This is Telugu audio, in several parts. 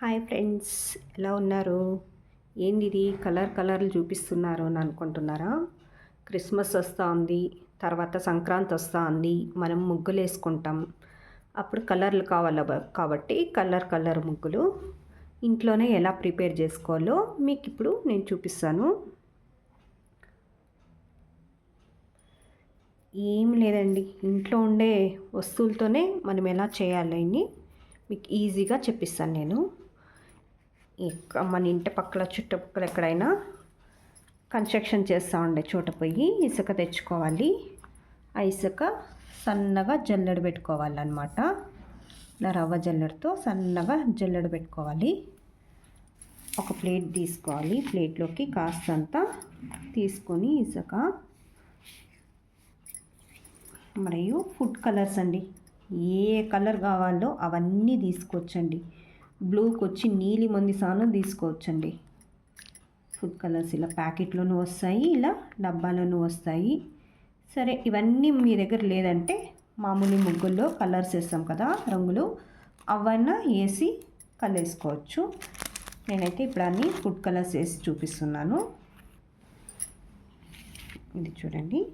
హాయ్ ఫ్రెండ్స్ ఎలా ఉన్నారు? ఏంది ఇది కలర్ కలర్లు చూపిస్తున్నారు అని అనుకుంటున్నారా? క్రిస్మస్ వస్తూ ఉంది తర్వాత సంక్రాంతి వస్తూ ఉంది మనం ముగ్గులు వేసుకుంటాం. అప్పుడు కలర్లు కావాలి కాబట్టి కలర్ కలర్ ముగ్గులు. ఇంట్లోనే ఎలా ప్రిపేర్ చేసుకోవాలో మీకు ఇప్పుడు నేను చూపిస్తాను. ఏం లేదండి ఇంట్లో ఉండే వస్తువులతోనే మనం ఎలా చేయాలని మీకు ఈజీగా చెప్పిస్తాను నేను. మన ఇంటి పక్కల చుట్టుపక్కల ఎక్కడైనా కన్స్ట్రక్షన్ చేస్తూ ఉండే చోట పోయి ఇసుక తెచ్చుకోవాలి. ఆ ఇసుక సన్నగా జల్లెడ పెట్టుకోవాలన్నమాట. ఇలా రవ్వ జల్లెడతో సన్నగా జల్లెడ పెట్టుకోవాలి. ఒక ప్లేట్ తీసుకోవాలి. ప్లేట్లోకి కాస్తంత తీసుకొని ఇసుక. మరియు ఫుడ్ కలర్స్ అండి. ఏ కలర్ కావాలో అవన్నీ తీసుకోవచ్చండి బ్లూకి వచ్చి నీలి మంది తీసుకోవచ్చండి. ఫుడ్ కలర్స్ ఇలా ప్యాకెట్లోనూ వస్తాయి ఇలా డబ్బాలోనూ వస్తాయి. సరే ఇవన్నీ మీ దగ్గర లేదంటే మామూలు ముగ్గుల్లో కలర్స్ వేస్తాం కదా రంగులు. అవన్నీ వేసి కలేసుకోవచ్చు. నేనైతే ఇప్పుడు అన్ని ఫుడ్ కలర్స్ వేసి చూపిస్తున్నాను. ఇది చూడండి.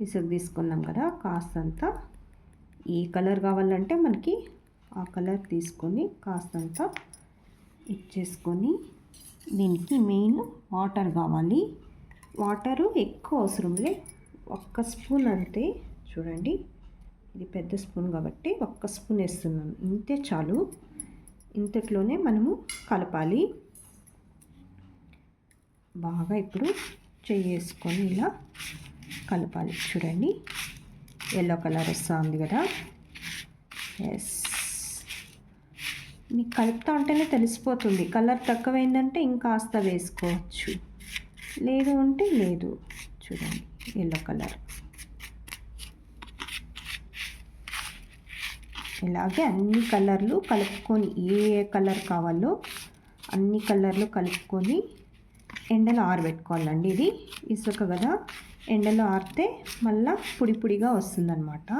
ఇసుక తీసుకున్నాం కదా కాస్తంత. ఏ కలర్ కావాలంటే మనకి ఆ కలర్ తీసుకొని కాస్తంత ఇచ్చేసుకొని దీనికి మెయిన్ వాటర్ కావాలి. వాటరు ఎక్కువ అవసరంలే ఒక్క స్పూన్ అంతే. చూడండి. ఇది పెద్ద స్పూన్ కాబట్టి ఒక్క స్పూన్ వేస్తున్నాను. ఇంతే చాలు. ఇంతట్లోనే మనము కలపాలి. బాగా ఇప్పుడు చేసుకొని ఇలా కలపాలి. చూడండి. ఎల్లో కలర్ వస్తుంది కదా. ఎస్ మీకు కలుపుతా ఉంటేనే తెలిసిపోతుంది. కలర్ తక్కువైందంటే ఇంకాస్త వేసుకోవచ్చు. లేదు అంటే లేదు. చూడండి ఎల్లో కలర్ ఇలాగే అన్ని కలర్లు కలుపుకొని ఏ కలర్ కావాలో అన్ని కలర్లు కలుపుకొని ఎండలో ఆరబెట్టుకోవాలండి ఇది. ఇసుక కదా ఎండలో ఆరితే మళ్ళా పొడి పొడిగా వస్తుందన్నమాట.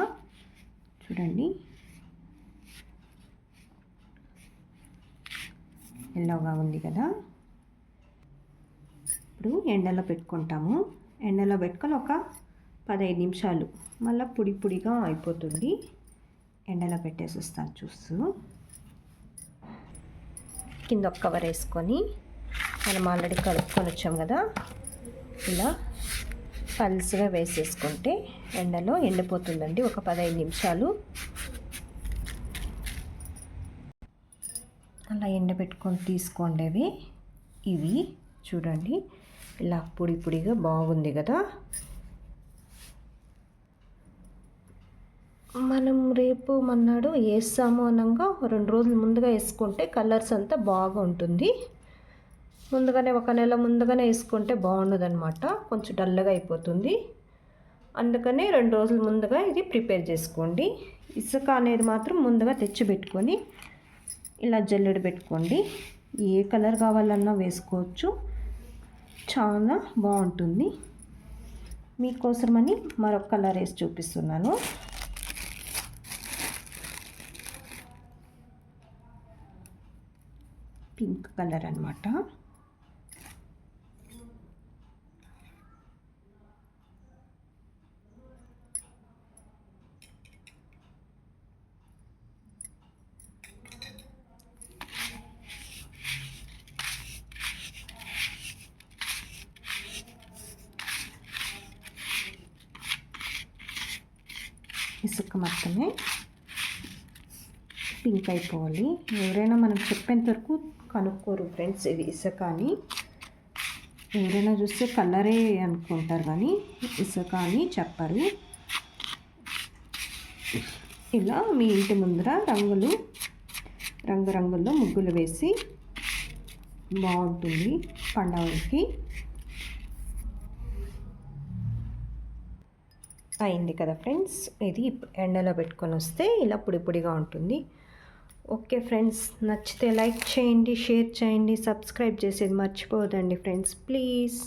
చూడండి ఎల్లోగా ఉంది కదా. ఇప్పుడు ఎండలో పెట్టుకుంటాము. ఎండలో పెట్టుకొని ఒక పదహైదు నిమిషాలు మళ్ళీ పొడి పొడిగా అయిపోతుంది. ఎండలో పెట్టేసి వస్తాను చూస్తూ. కింద ఒక కవర్ వేసుకొని మనం ఆల్రెడీ కలుపుకొని వచ్చాం కదా. ఇలా పల్స్గా వేసేసుకుంటే ఎండలో ఎండిపోతుందండి ఒక పదహైదు నిమిషాలు. అలా ఎండబెట్టుకొని తీసుకోండి ఇవి చూడండి. ఇలా పొడి పొడిగా బాగుంది కదా. మనం రేపు మన్నాడు వేస్తాము అనగా రెండు రోజులు ముందుగా వేసుకుంటే కలర్స్ అంతా బాగా ఉంటుంది ముందుగానే ఒక నెల ముందుగానే వేసుకుంటే బాగుండదు అనమాట కొంచెం డల్గా అయిపోతుంది. అందుకనే రెండు రోజుల ముందుగా ఇది ప్రిపేర్ చేసుకోండి. ఇసుక అనేది మాత్రం ముందుగా తెచ్చిపెట్టుకొని ఇలా జల్లెడ పెట్టుకోండి. ఏ కలర్ కావాలన్నా వేసుకోవచ్చు. చాలా బాగుంటుంది. మీకోసమని మరొక కలర్ వేసి చూపిస్తున్నాను. పింక్ కలర్ అనమాట ఇసుక మొత్తమే పింక్ అయిపోవాలి. ఎవరైనా మనం చెప్పేంత వరకు కనుక్కోరు ఫ్రెండ్స్ ఇది ఇసుక అని. ఎవరైనా చూస్తే కలరే అనుకుంటారు కానీ ఇసుక అని చెప్పరు. ఇలా మీ ఇంటి ముందర రంగులు రంగురంగుల్లో ముగ్గులు వేసి బాగుంటుంది పండగకి అయింది కదా ఫ్రెండ్స్. ఇది ఎండలో పెట్టుకొని వస్తే ఇలా పొడి పొడిగా ఉంటుంది. ఓకే ఫ్రెండ్స్ నచ్చితే లైక్ చేయండి షేర్ చేయండి సబ్స్క్రైబ్ చేసేది మర్చిపోదండి ఫ్రెండ్స్ ప్లీజ్.